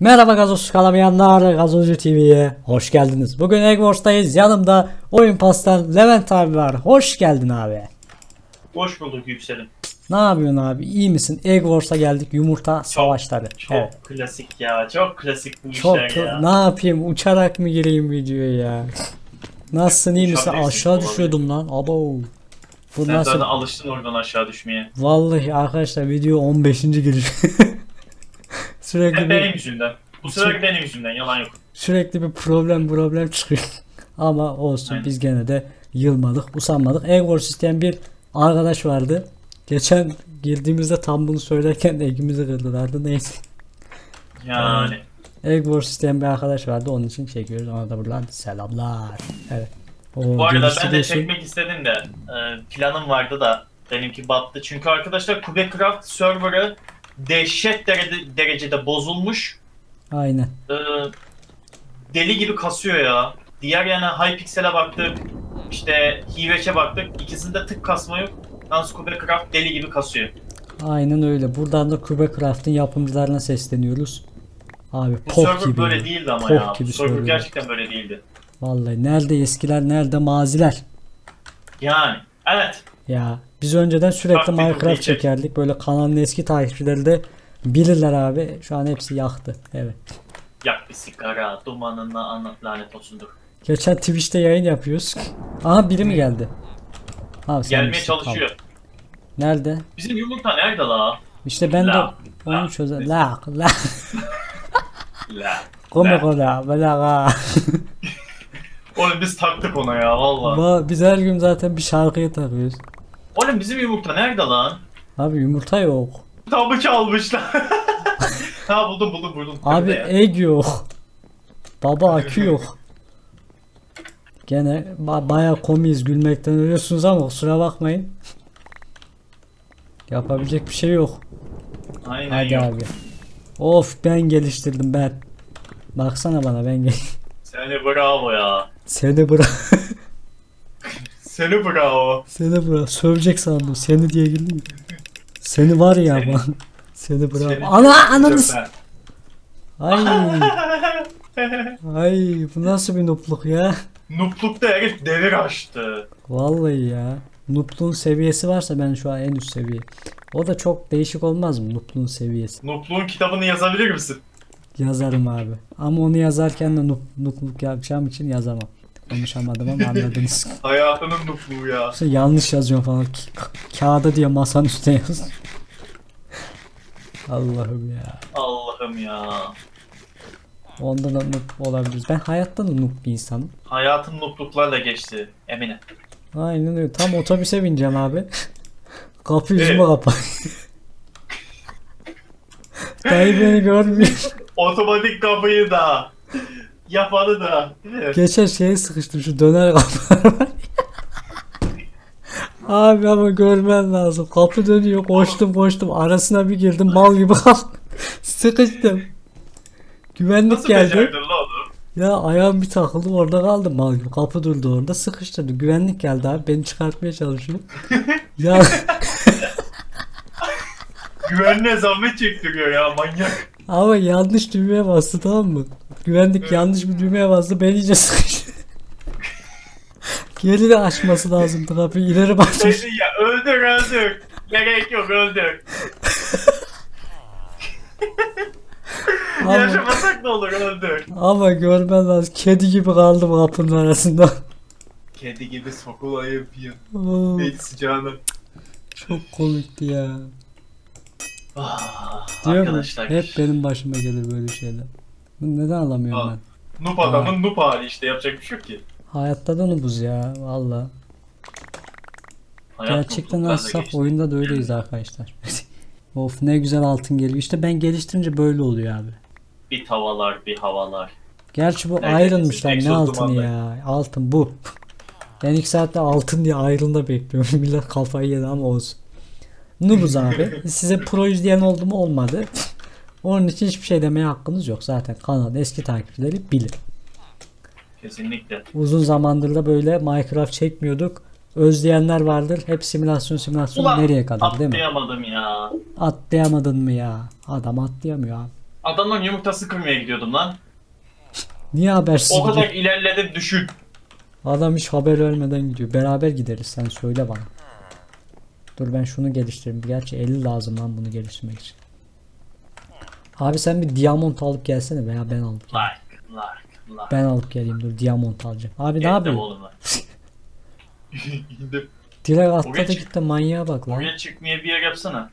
Merhaba gazoz kalamayanlar Gazozcu TV'ye hoş geldiniz. Bugün Eggwars'tayız. Yanımda Oyun Pas'tan Levent abi var. Hoş geldin abi. Hoş bulduk Yüksel'im. Ne yapıyorsun abi? İyi misin? Eggwars'a geldik. Yumurta savaşları. Çok Evet. klasik ya. Çok klasik bu Çok işler ya. ne yapayım? Uçarak mı gireyim videoya ya? Nasılsın iyi misin? Aşağı düşüyordum lan. Abo. Bu Sen nasıl? zaten alıştın oradan aşağı düşmeye. Vallahi arkadaşlar video 15. giriş. sürekli Hep benim bir, yüzümden. Bu sefer benim yüzümden yalan yok. sürekli bir problem problem çıkıyor. Ama olsun Aynen. biz gene de yılmadık, usanmadık. Eggwars isteyen bir arkadaş vardı. Geçen girdiğimizde tam bunu söylerken egimizi kırdılardı. Neyse. Yani. Eggwars isteyen bir arkadaş vardı. Onun için çekiyoruz. Ona da buradan selamlar. Evet. O Bu arada ben de çekmek istedim de e, planım vardı da benimki battı. Çünkü arkadaşlar Kubecraft serverı dehşet derece- derecede bozulmuş. Aynen. E, deli gibi kasıyor ya. Diğer yani Hypixel'e baktık. işte Hiveç'e baktık. İkisinde tık kasma yok. Yalnız Kubecraft deli gibi kasıyor. Aynen öyle. Buradan da Craft'ın yapımcılarına sesleniyoruz. Abi Bu pop server gibi. böyle değildi ama Pop ya. gibi server server. gerçekten böyle değildi. Vallahi nerede eskiler nerede maziler. Yani evet. Ya biz önceden sürekli Farklı bir Minecraft diyecek. çekerdik. Böyle kanalın eski takipçileri de bilirler abi. Şu an hepsi yaktı. Evet. Yak bir sigara, dumanına anlat lanet olsundur. Geçen Twitch'te yayın yapıyoruz. Aha biri mi geldi? Abi Gelmeye misin? çalışıyor. Tamam. Nerede? Bizim yumurta nerede la? İşte ben de La, onu la. çözer. La la. La. Komik o la. Bela la. Oğlum biz taktık ona ya valla. Va- Biz her gün zaten bir şarkıyı takıyoruz. Oğlum bizim yumurta nerede lan? Abi yumurta yok. Kitabı çalmışlar. ha buldum buldum buldum. Abi egg yok. Baba akü yok. Gene ba- bayağı komiyiz gülmekten ölüyorsunuz ama kusura bakmayın. Yapabilecek bir şey yok. Aynen Hadi yok. abi. Of ben geliştirdim ben. Baksana bana ben gel. Seni bravo ya. Seni bırak. Seni bravo. Seni bırak. Sövecek sandım. Seni diye girdim. Seni var ya Seni- ama. Seni bırak. Seni- Ana ananı. Ay. Ay bu nasıl bir nupluk ya? Nuplukta herif devir açtı. Vallahi ya. Nupluğun seviyesi varsa ben şu an en üst seviye. O da çok değişik olmaz mı Nupluğun seviyesi? Nupluğun kitabını yazabilir misin? Yazarım abi. Ama onu yazarken de nup, nupluk yapacağım için yazamam. Konuşamadım ama anladınız. Hayatının nupluğu ya. Yoksa yanlış yazıyorum falan. Ka- kağıda diye masanın üstüne yaz. Allah'ım ya. Allah'ım ya. Ondan da nup olabiliriz. Ben hayatta da nup bir insanım. Hayatım nupluklarla geçti. Emine. Aynen öyle. Tam otobüse bineceğim abi. Kapı yüzüme Evet. kapat. Dayı beni görmüyor. Otomatik kapıyı da. Yapanı da. Geçen şeye sıkıştım şu döner kapılar var. Abi ama görmen lazım. Kapı dönüyor. Koştum koştum. Arasına bir girdim. Mal gibi kaldım. Sıkıştım. Güvenlik Nasıl geldi. Ya ayağım bir takıldı orada kaldım mal gibi. Kapı durdu orada. Sıkıştırdı. Güvenlik geldi abi. Beni çıkartmaya çalışıyor. ya Güvenliğe zahmet çektiriyor ya manyak. Ama yanlış düğmeye bastı tamam mı? Güvenlik yanlış bir düğmeye bastı. Beni iyice sıkıştı. Geri de açması lazımdı kapıyı. İleri basmış. Ya öldür öldür. Gerek yok öldür. Ama, Yaşamasak ne olur öldür. ama görmen lazım. Kedi gibi kaldım kapının arasında. Kedi gibi sokulayım yapayım. Oo, Bey sıcağını. çok komikti ya. Ah, Diyor mu? arkadaşlar. Hep benim başıma gelir böyle şeyler. Bunu Neden alamıyorum Al. ben? Noob adamın noob hali işte yapacak bir şey yok ki. Hayatta da nubuz ya valla. Gerçekten geçti. oyunda da öyleyiz arkadaşlar. of ne güzel altın geliyor. İşte ben geliştirince böyle oluyor abi. Bir tavalar bir havalar. Gerçi bu lan ne altını ya. Altın bu. Ben ilk saatte altın diye Iron'da bekliyorum. Millet kafayı yedi ama olsun. Nubuz abi. Size pro izleyen oldu mu olmadı. Onun için hiçbir şey demeye hakkınız yok. Zaten kanalın eski takipçileri bilir. Kesinlikle. Uzun zamandır da böyle Minecraft çekmiyorduk. Özleyenler vardır. Hep simülasyon simülasyon Ulan nereye kadar değil mi? atlayamadım ya. Atlayamadın mı ya? Adam atlayamıyor abi. Adamların yumurtasını kırmaya gidiyordum lan. Niye habersiz O kadar gidiyor? ilerledim düşün. Adam hiç haber vermeden gidiyor. Beraber gideriz sen söyle bana. Dur ben şunu geliştireyim. Gerçi 50 lazım lan bunu geliştirmek için. Abi sen bir diamond alıp gelsene veya ben alıp geleyim. Like, like, like. Ben alıp geleyim dur diamond alacağım. Abi ne Gittim yapıyorsun? Direkt atladı gitti manyağa bak lan. Oraya çıkmaya bir yer yapsana.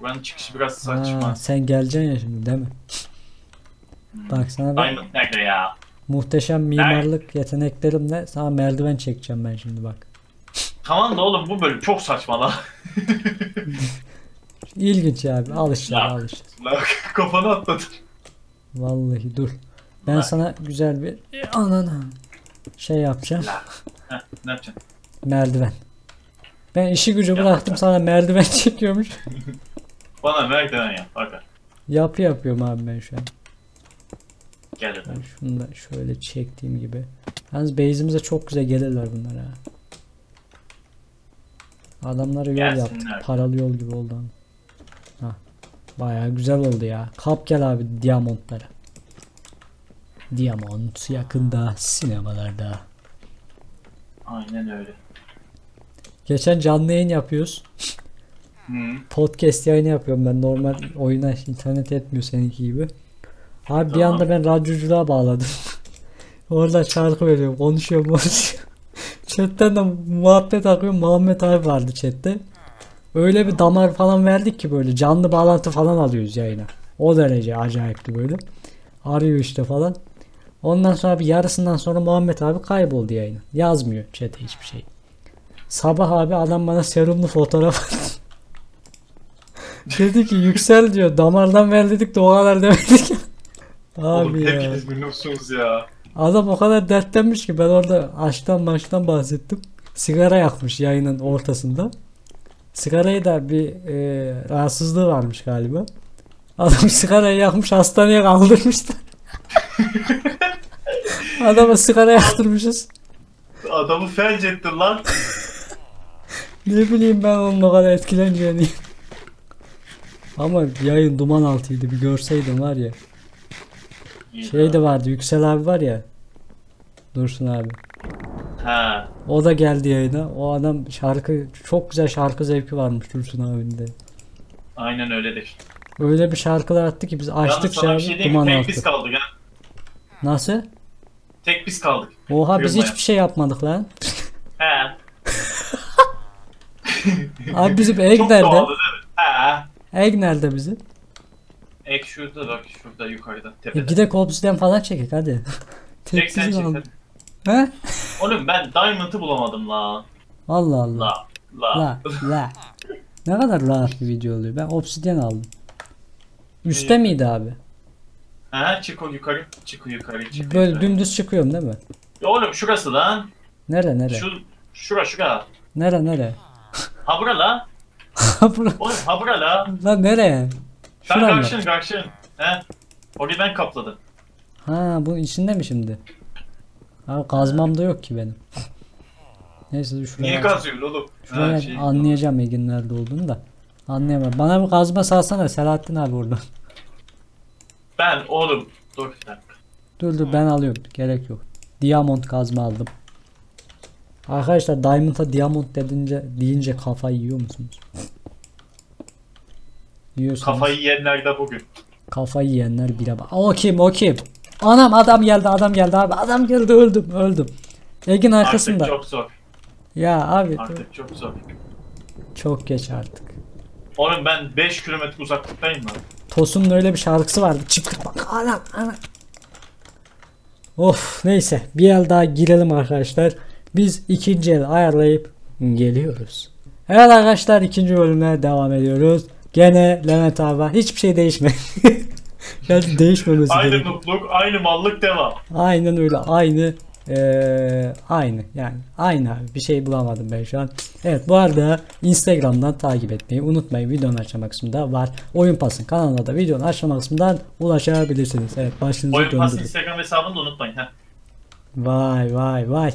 Buranın çıkışı biraz Ha, saçma. sen geleceksin ya şimdi değil mi? Hmm. Bak sana ben Diamond nerede ya? muhteşem mimarlık yeteneklerimle sana merdiven çekeceğim ben şimdi bak. Tamam da oğlum bu bölüm çok saçma lan. İlginç abi alışacağız Ya. alışacağız. Lan Kafanı atladın. Vallahi dur. Ben Bak. sana güzel bir anana şey yapacağım. Ne yapacaksın? Merdiven. Ben işi gücü bıraktım sana merdiven çekiyormuş. Bana merdiven yap. Bak Yapı yapıyorum abi ben şu an. gel Ben hadi. şunu da şöyle çektiğim gibi. Yalnız base'imize çok güzel gelirler bunlar ha. Adamlara yol Gelsinler. yaptık. Paralı yol gibi oldu ama. Hah. Bayağı güzel oldu ya. Kap gel abi diamondlara. Diamond yakında sinemalarda. Aynen öyle. Geçen canlı yayın yapıyoruz. Hı. Podcast yayını yapıyorum ben. Normal oyuna internet etmiyor seninki gibi. Abi bir Tamam. anda ben radyoculuğa bağladım. Orada şarkı veriyorum. Konuşuyorum. konuşuyorum. Chatten de muhabbet akıyor. Muhammed abi vardı chatte. Öyle bir damar falan verdik ki böyle canlı bağlantı falan alıyoruz yayına. O derece acayipti böyle. Arıyor işte falan. Ondan sonra bir yarısından sonra Muhammed abi kayboldu yayına. Yazmıyor chat'e hiçbir şey. Sabah abi adam bana serumlu fotoğraf Dedi ki yüksel diyor. Damardan ver dedik de o kadar demedik. Oğlum Abi ya. hepiniz ya. Adam o kadar dertlenmiş ki ben orada aşktan maçtan bahsettim. Sigara yakmış yayının ortasında. Sigarayı da bir e, rahatsızlığı varmış galiba. Adam sigarayı yakmış hastaneye kaldırmışlar. Adama sigara yaktırmışız. Adamı felç ettin lan. Ne bileyim ben onun o kadar etkileneceğini. Ama yayın duman altıydı bir görseydin var ya. Şey de vardı Yüksel abi var ya. Dursun abi. Ha. O da geldi yayına. O adam şarkı çok güzel şarkı zevki varmış Dursun abinin de. Aynen öyledir. Öyle bir şarkılar attı ki biz Yalnız bir abi şey duman Tek altı. biz kaldık ha. Nasıl? Tek biz kaldık. Oha biz Kırmaya. hiçbir şey yapmadık lan. He. Abi bizim egg Çok nerede? doğaldı değil mi? He. Bizim? Şurada bak şurada yukarıda tepede. gidek obsidian falan çekek hadi. Çek sen çek hadi. He? Oğlum ben Diamond'ı bulamadım la. Allah Allah. La. La. La la. Ne kadar rahat bir video oluyor. Ben obsidian aldım. Üste miydi abi? He çık o yukarı. Çık o yukarı. Çık Böyle yukarı. dümdüz çıkıyorum değil mi? Ya Oğlum şurası lan. Nere nere? Şu şura şura. Nere nere? Ha bura la. Bura- Oğlum ha bura la. Lan nereye? Sen Şuran mı? karşın karşın. He. Orayı ben kapladım. Ha bunun içinde mi şimdi? Ha kazmam da yok ki benim. Neyse dur şuraya. Niye kazıyorsun oğlum? Şuraya Ha, şey- anlayacağım Ege'nin nerede olduğunu da. Anlayamam. Bana bir kazma salsana Selahattin abi oradan. Ben oğlum. Dur bir dakika. Dur dur ben alıyorum. Gerek yok. Diamond kazma aldım. Arkadaşlar Diamond'a Diamond dedince deyince kafayı yiyor musunuz? Yiyorsunuz. Kafayı yiyenler de bugün. Kafayı yiyenler bile bak. O kim o kim? Anam adam geldi adam geldi abi. Adam geldi öldüm öldüm. Egin arkasında. Artık çok zor. Ya abi Artık çok zor. çok geç artık. Oğlum ben 5 kilometre uzaklıktayım lan. Tosun'un öyle bir şarkısı vardı. Çıkırt bak anam anam. Of neyse bir el daha girelim arkadaşlar. Biz ikinci el ayarlayıp geliyoruz. Evet arkadaşlar ikinci bölümle devam ediyoruz. Gene Levent abi hiçbir şey değişmedi. yani değişmemesi Aynı gerekiyor. nutluk, aynı mallık devam. Aynen öyle aynı eee, aynı yani aynı abi bir şey bulamadım ben şu an. Evet bu arada Instagram'dan takip etmeyi unutmayın videonun aşama kısmında var. Oyun Pas'ın kanalına da videonun aşama kısmından ulaşabilirsiniz. Evet başınızı Oyun Pass döndürün. Instagram hesabını da unutmayın. Heh. Vay vay vay.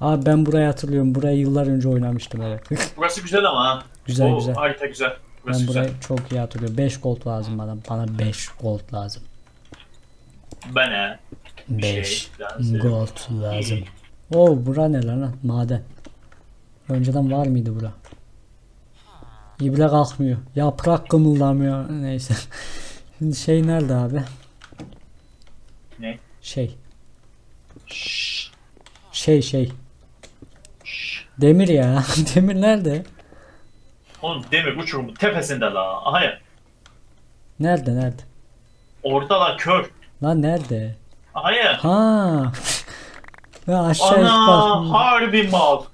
Abi ben burayı hatırlıyorum. Burayı yıllar önce oynamıştım evet. Burası güzel ama ha. güzel o güzel. harita güzel. Burası Ben güzel. burayı çok iyi hatırlıyorum. 5 gold lazım bana. Bana 5 gold lazım. Bana. Bir şey 5 lazım. gold lazım. Oo bura ne lan? Maden. Önceden var mıydı bura? İbre kalkmıyor. Yaprak kımıldamıyor. Neyse. Şimdi şey nerede abi? Ne? Şey. Şşş. Şey şey. şşş. Demir ya. Demir nerede? Oğlum demir uçurumun tepesinde la. Aha ya. Nerede nerede? Orada la kör. Lan nerede? Aha ya. Ha. Ben aşağı Ana bakmıyorum. harbi mal.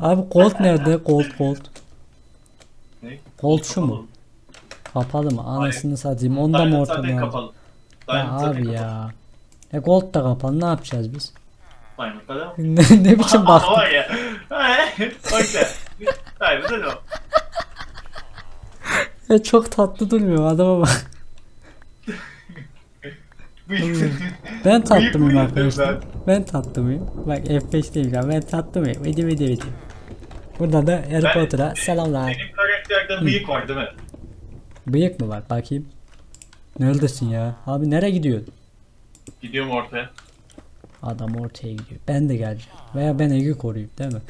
Abi gold nerede? Gold gold. Ne? Gold şu mu? Kapalı mı? Anasını satayım. Onda mı Diamond zaten kapalı. Ya Diamond zaten abi kapalı. ya. E gold da kapalı. Ne yapacağız biz? Diamond da ne, ne biçim Ama baktın? var ya. Bak ya. Diamond da o. Ya çok tatlı durmuyor adama bak. Ben tatlı mıyım arkadaşlar? ben. Tatlı mıyım? Bak F5 değil ya ben tatlı mıyım? Vedi vedi vedi. Burada da Harry Ben- Potter'a selamlar. Senin karakterde bıyık var değil mi? Bıyık mı var? Bakayım. Neredesin ya? Abi nereye gidiyorsun? Gidiyorum ortaya. Adam ortaya gidiyor. Ben de geleceğim. Veya ben Ege koruyayım değil mi?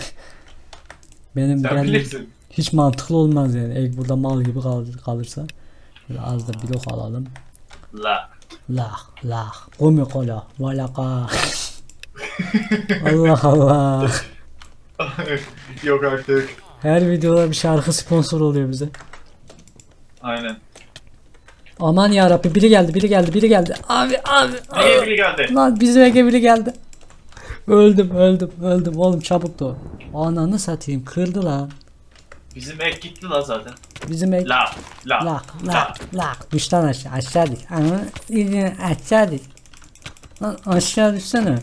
Benim Sen bilirsin. hiç mantıklı olmaz yani. Ege burada mal gibi kal- kalırsa. Böyle az da blok alalım. La. Lah lah. Komik ola. Valaka. Allah Allah. Yok artık. Her videoda bir şarkı sponsor oluyor bize. Aynen. Aman ya Rabbi biri geldi biri geldi biri geldi. Abi abi. Neye biri geldi? Lan bizim Ege biri geldi. Öldüm öldüm öldüm oğlum çabuk doğ. Ananı satayım kırdı lan. Bizim ek gitti la zaten. Bizim Ege. La. La. Lak lak lak. Düşten aşağı aşağı düş. Ama yine aşağı düş. Lan aşağı düşsene.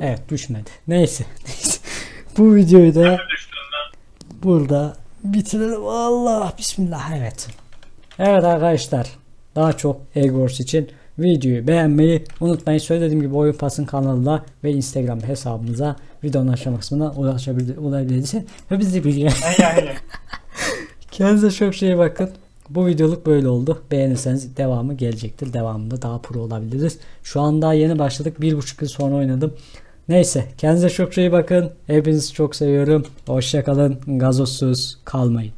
Evet düşmedi. Neyse. Neyse. Bu videoyu da burada bitirelim. Allah bismillah evet. Evet arkadaşlar daha çok Eggwars için videoyu beğenmeyi unutmayın. Söylediğim gibi Oyun Pas'ın kanalına ve Instagram hesabımıza videonun aşağı kısmına ulaşabilir, ulaşabilirsiniz. Ve bizi biliyor. Aynen aynen. Kendinize çok şey bakın. Bu videoluk böyle oldu. Beğenirseniz devamı gelecektir. Devamında daha pro olabiliriz. Şu an daha yeni başladık. Bir buçuk yıl sonra oynadım. Neyse kendinize çok şey bakın. Hepinizi çok seviyorum. Hoşçakalın. Gazozsuz kalmayın.